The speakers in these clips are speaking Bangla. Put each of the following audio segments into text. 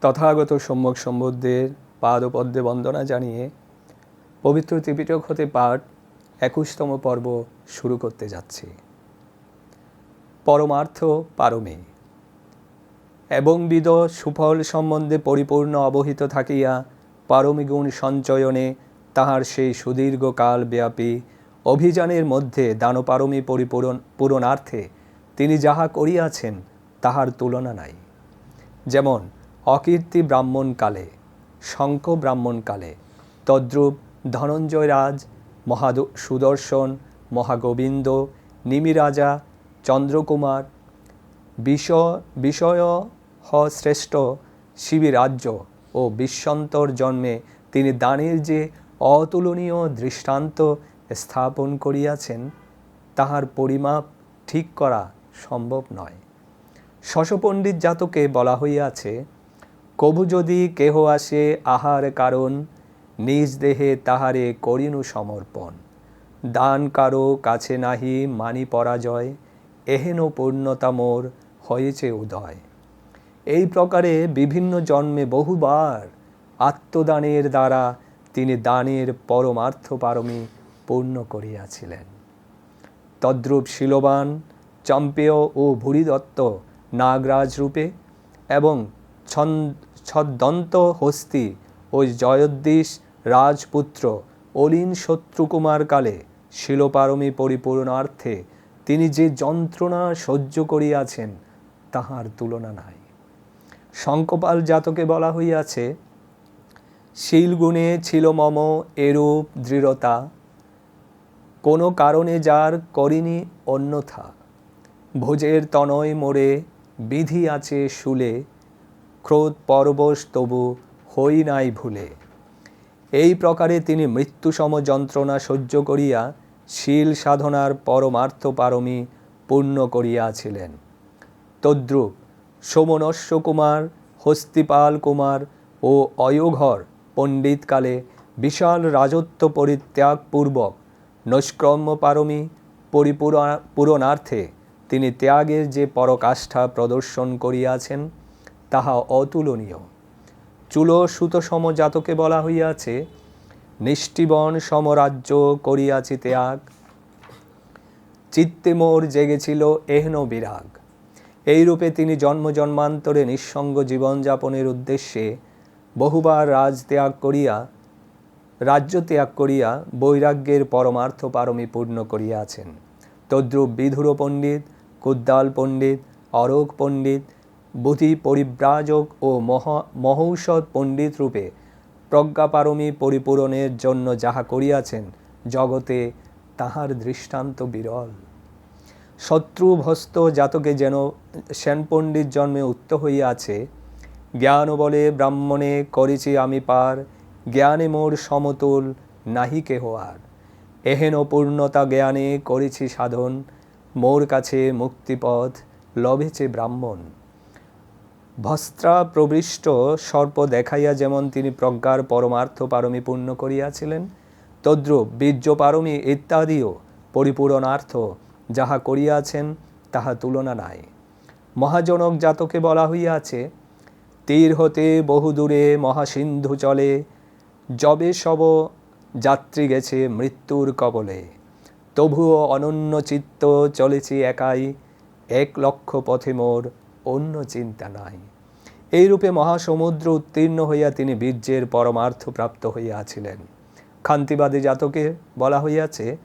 তথাগত সম্যক সম্বুদ্ধের পাদপদ্মে বন্দনা জানিয়ে পবিত্র ত্রিপিটক হতে পাঠ একুশতম পর্ব শুরু করতে যাচ্ছি। পরমার্থ পারমে। এবং বিদ সুফল সম্বন্ধে পরিপূর্ণ অবহিত থাকিয়া পারমিগুণ সঞ্চয়নে তাহার সেই সুদীর্ঘকাল ব্যাপী অভিযানের মধ্যে দানপারমী পরিপূরণ পূরণার্থে তিনি যাহা করিয়াছেন তাহার তুলনা নাই। যেমন অকীর্তি ব্রাহ্মণকালে শঙ্খ ব্রাহ্মণ কালে, তদ্রূপ ধনঞ্জয় রাজ মহা সুদর্শন, মহাগোবিন্দ, নিমিরাজা, চন্দ্রকুমার, বিষয় বিষয় হ শ্রেষ্ঠ শিবিরাজ্য ও বিশ্বন্তর জন্মে তিনি দানের যে অতুলনীয় দৃষ্টান্ত স্থাপন করিয়াছেন, তাহার পরিমাপ ঠিক করা সম্ভব নয়। শশপণ্ডিত জাতকে বলা হইয়াছে কবু যদি কেহ আসে আহার কারণ, নিজ দেহে তাহারে করিনু সমর্পণ। দান কারও কাছে নাহি মানি পরাজয়, এহেন পূর্ণতা মোর হয়েছে উদয়। এই প্রকারে বিভিন্ন জন্মে বহুবার আত্মদানের দ্বারা তিনি দানের পরমার্থ পারমী পূর্ণ করিয়াছিলেন। তদ্রূপ শিলবান, চম্পেয় ও ভুরিদত্ত নাগরাজ রূপে এবং ছদ্দন্ত হস্তি ও জয়োদ্দিশ রাজপুত্র অলিন শত্রুকুমার কালে শিলপারমী পরিপূর্ণার্থে তিনি যে যন্ত্রণা সহ্য করিয়াছেন, তাহার তুলনা নাই। শঙ্কপাল জাতকে বলা হইয়াছে, শিলগুণে ছিল মম এরূপ দৃঢ়তা, কোনো কারণে যার করিনি অন্যথা। ভোজের তনয় মোড়ে বিধি আছে শুলে ক্রোধ পরবশ তবু হই নাই ভুলে। এই প্রকারে তিনি মৃত্যুসম যন্ত্রণা সহ্য করিয়া শীল সাধনার পরমার্থ পারমী পূর্ণ করিয়াছিলেন। তদ্রূপ সোমনস্য কুমার, হস্তিপাল কুমার ও অয়োঘর পণ্ডিতকালে বিশাল রাজত্ব পরিত্যাগপূর্বক নৈষ্ক্রম্য পারমী পরিপূরণার্থে তিনি ত্যাগের যে পরকাষ্ঠা প্রদর্শন করিয়াছেন তাহা অতুলনীয়। চুলো সুত সমজাতকে বলা হইয়াছে, নিষ্টিবন সমরাজ্য করিয়াছি ত্যাগ চিত্তে মোর জেগেছিল এহন বিরাগ। এইরূপে তিনি জন্ম জন্মান্তরে নিঃসঙ্গ জীবনযাপনের উদ্দেশ্যে বহুবার রাজ ত্যাগ করিয়া, রাজ্য ত্যাগ করিয়া বৈরাগ্যের পরমার্থ পারমী পূর্ণ করিয়াছেন। তদ্রুপ বিধুর পণ্ডিত, কুদ্দাল পণ্ডিত, অরোগ পণ্ডিত বুধি পরিব্রাজক ও মহা, মহৌষধ পণ্ডিত রূপে প্রজ্ঞাপারমী পরিপূরণের জন্য যাহা করিয়াছেন, জগতে তাহার দৃষ্টান্ত বিরল। শত্রুভস্ত জাতকে যেন সেন পণ্ডিত জন্মে উত্ত হইয়াছে জ্ঞান বলে ব্রাহ্মণে করেছি আমি পার, জ্ঞানে মোর সমতুল নাহি কেহ আর। এহেন পূর্ণতা জ্ঞানে করেছি সাধন, মোর কাছে মুক্তিপথ লভেছে ব্রাহ্মণ। ভস্ত্রা প্রবিষ্ট সর্প দেখাইয়া যেমন তিনি প্রজ্ঞার পরমার্থ পারমী পূর্ণ করিয়াছিলেন, তদ্রূপ বীর্য পারমী ইত্যাদিও পরিপূরণার্থ যাহা করিয়াছেন তাহা তুলনা নাই। মহাজনক জাতকে বলা হইয়াছে, তীর হতে বহুদূরে মহাসিন্ধু চলে, যবে সব যাত্রী গেছে মৃত্যুর কবলে। তবুও অনন্য চিত্ত চলেছি একাই, এক লক্ষ পথে মোর অন্য চিন্তা নাই। এইরূপে মহাসমুদ্র উত্তীর্ণ হইয়া তিনি বীর্যের পরমার্থ প্রাপ্ত হইয়াছিলেন। খান্তিবাদী জাতকে বলা হইয়াছে,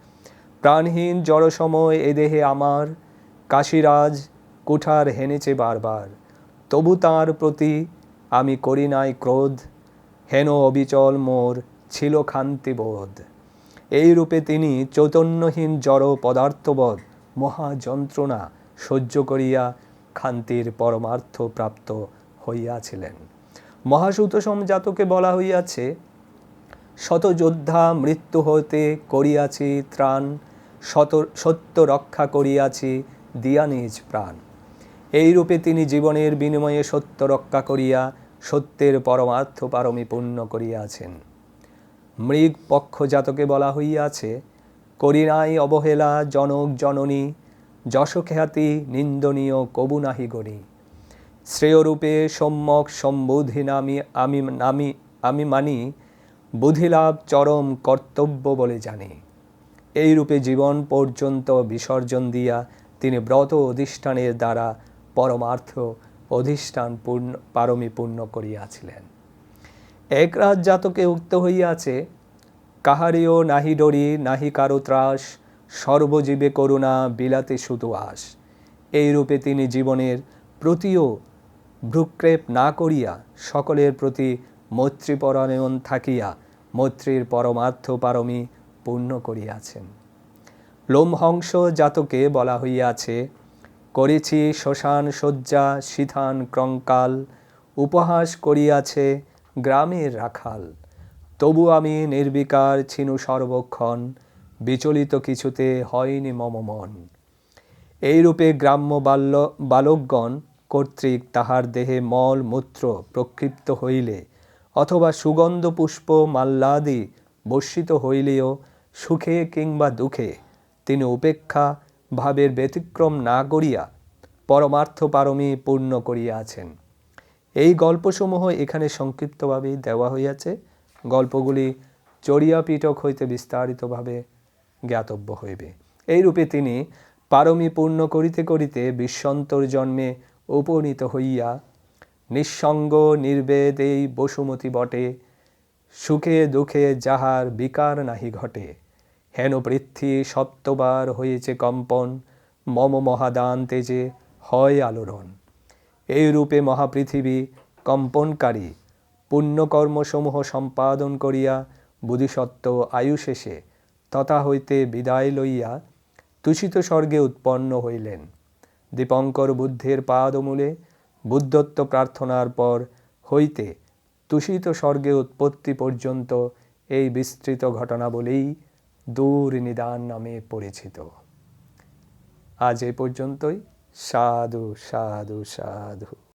প্রাণহীন জড়সময় এ দেহে আমার কাশীরাজ কুঠার হেনেছে বারবার। তবু তার প্রতি আমি করি নাই ক্রোধ, হেন অবিচল মোর ছিল খান্তিবোধ। এই রূপে তিনি চৈতন্যহীন জড় পদার্থবোধ মহা যন্ত্রণা সহ্য করিয়া খান্তির পরমার্থ প্রাপ্ত হইয়াছিলেন। মহাসুতসম জাতকে বলা হইয়াছে শত যোদ্ধা মৃত্যু হতে করিয়াছি ত্রাণ, শত, সত্য রক্ষা করিয়াছি দিয়া নিজ প্রাণ। এইরূপে তিনি জীবনের বিনিময়ে সত্য রক্ষা করিয়া সত্যের পরমার্থ পারমী পূর্ণ করিয়াছেন। মৃগ পক্ষ জাতকে বলা হইয়াছে করি নাই অবহেলা জনক জননী যশখ্যাতি নিন্দনীয় কবু নাহি গণি শ্রেয়রূপে সম্যক সম্বোধি নামি, আমি নামি, আমি মানি বুধিলাভ চরম কর্তব্য বলে জানি। এই রূপে জীবন পর্যন্ত বিসর্জন দিয়া তিনি ব্রত অধিষ্ঠানের দ্বারা পরমার্থ অধিষ্ঠান পূর্ণ, পারমী পূর্ণ করিয়াছিলেন। এক রাত জাতকে উক্ত হইয়াছে, কাহারিও নাহি ডরি, নাহি কারও ত্রাস সর্বজীবে করুণা বিলাতে শুধু আস। এই রূপে তিনি জীবনের প্রতিও ভ্রুক্ষেপ না করিয়া সকলের প্রতি মৈত্রীপরায়ণ থাকিয়া মৈত্রীর পরমার্থ পারমী পূর্ণ করিয়াছেন। লোমহংস জাতকে বলা হইয়াছে, করেছি শ্মশান শয্যা সিথান ক্রঙ্কাল, উপহাস করিয়াছে গ্রামের রাখাল। তবু আমি নির্বিকার ছিনু সর্বক্ষণ বিচলিত কিছুতে হয়নি মম মন। এইরূপে গ্রাম্য বাল্য, বালকগণ কর্তৃক তাহার দেহে মল মূত্র প্রক্ষিপ্ত হইলে অথবা সুগন্ধ পুষ্প মাল্লাদি বর্ষিত হইলেও সুখে কিংবা দুঃখে তিনি উপেক্ষা ভাবের ব্যতিক্রম না করিয়া পরমার্থ পারমী পূর্ণ করিয়াছেন। এই গল্পসমূহ এখানে সংক্ষিপ্তভাবেই দেওয়া হইয়াছে। গল্পগুলি চড়িয়া পিটক হইতে বিস্তারিতভাবে জ্ঞাতব্য হইবে। এইরূপে তিনি পারমী পূর্ণ করিতে করিতে বিশ্বন্তর জন্মে উপনীত হইয়া নিঃসঙ্গ নির্বেদ এই বসুমতী বটে, সুখে দুঃখে যাহার বিকার নাহি ঘটে। হেন পৃথ্বী সপ্তবার হয়েছে কম্পন, মম মহাদান তেজে হয় আলোড়ন। এই রূপে মহাপৃথিবী কম্পনকারী, পুণ্যকর্মসমূহ সম্পাদন করিয়া বুধিসত্ত্ব আয়ু শেষে তথা হইতে বিদায় লইয়া তুষিত স্বর্গে উৎপন্ন হইলেন। দীপঙ্কর বুদ্ধের পাদমূলে বুদ্ধত্ব প্রার্থনার পর হইতে তুষিত স্বর্গে উৎপত্তি পর্যন্ত এই বিস্তৃত ঘটনা বলেই দূর নিদান নামে পরিচিত। আজ এ পর্যন্তই। সাধু সাধু সাধু।